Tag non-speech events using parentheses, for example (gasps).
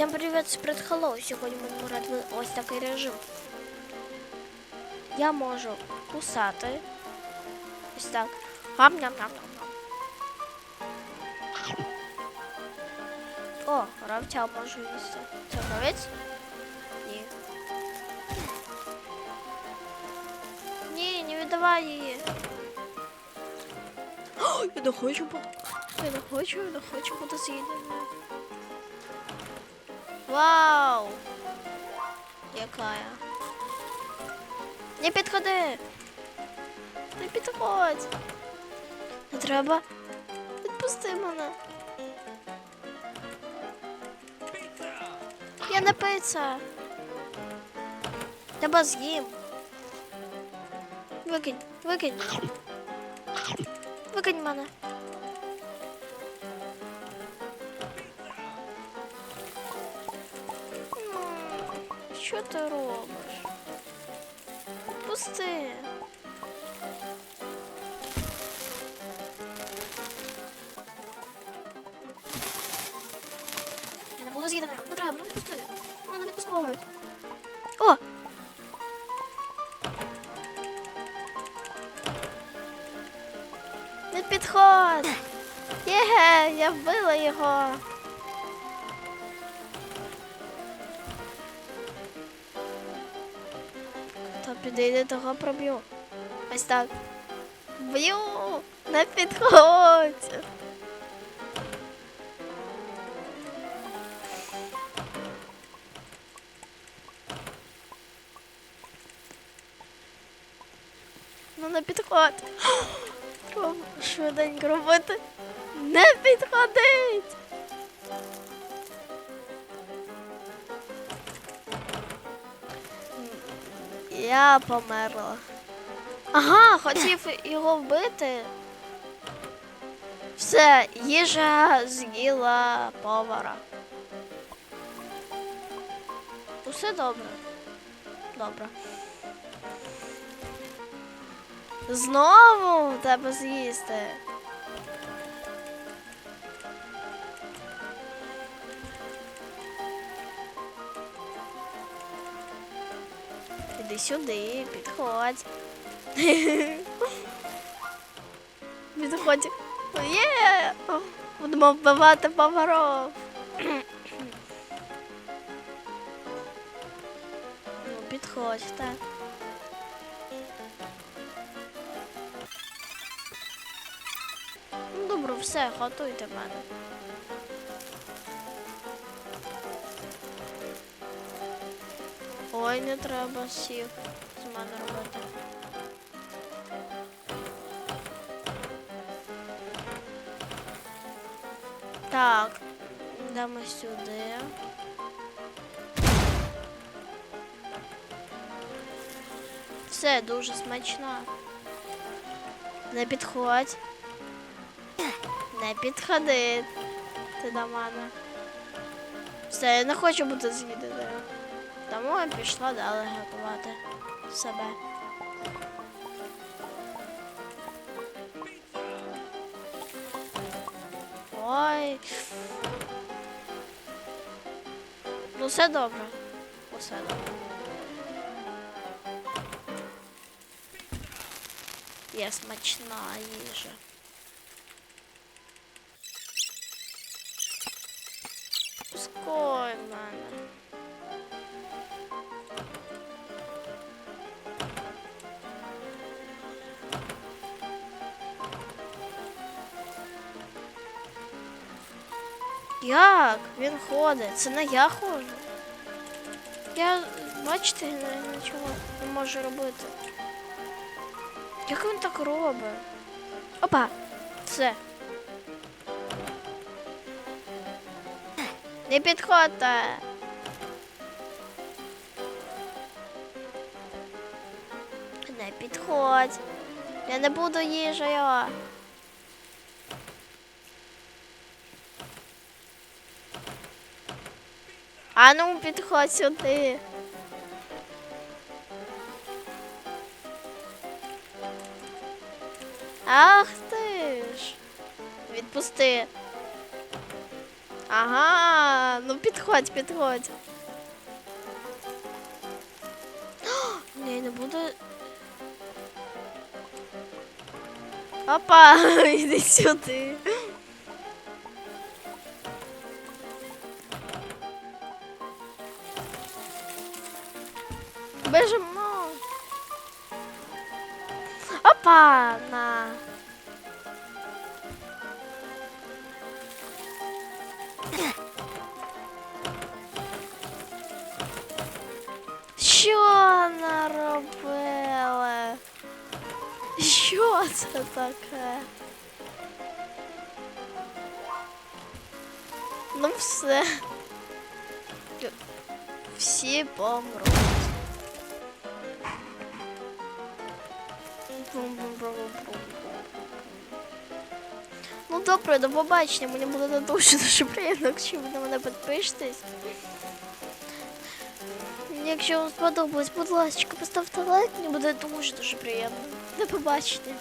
Всем привет, Спред Hello. Сьогодні ми в ось такий режим. Я можу кусати. Ось так. гам ням ням ням О, гравця можу їсти. Це гравець? Ні. Ні, не віддавай її. О, я не хочу бути. Я не хочу, я не хочу бути з'їденою. Вау! Яка я? Не підходи! Не підходь! Не треба. Відпусти мене. Я не пицца. Тебе з'їм. Викинь, викинь. Викинь мене. Що ти робиш? Пусти. Не буду з'їдана. Не треба, не пусти. Мене не пускають. О! Не підходь! Є, я вбила його. Та підійде того проб'ю. Ось так. Б'ю! Не підходь! Ну не підходь. (gasps) Швиденько робити. Не підходить. Я померла. Ага, хотів його вбити. Все, їжа з'їла повара. Усе добре. Добре. Знову тебе з'їсти. Іди сюди, підходь. (laughs) Підходь. Є! Будемо вбивати поваров. Ну, підходь, так. Ну, добре, все, готуйте мене. Ой, не треба всіх з мене робити. Так, йдемо сюди. Все дуже смачно. Не підходь. Не підходи ти до мене. Все, я не хочу бути з'їденою. Тому я пішла далі готувати себе. Ой. Ну все добре. Усе добре. Є смачна їжа. Пускай мене. Як? Він ходить. Це не я ходжу. Я, бачите, нічого не можу робити. Як він так робить? Опа! Все. Не підходьте. Не підходь. Я не буду їжею. А ну підходь сюди. Ах ти ж. Відпусти. Ага, ну підходь, підходь. (gasps) Ні, не буду. Опа, (laughs) іди сюди. Бежимо. Опа, на. Що наробили? Що це таке? Ну все. Всі помруть. Ну добре, до побачення. Мені буде дуже дуже приємно, якщо ви на мене підпишетесь. Якщо вам сподобалось, будь ласка, поставте лайк, мені буде дуже дуже приємно. До побачення.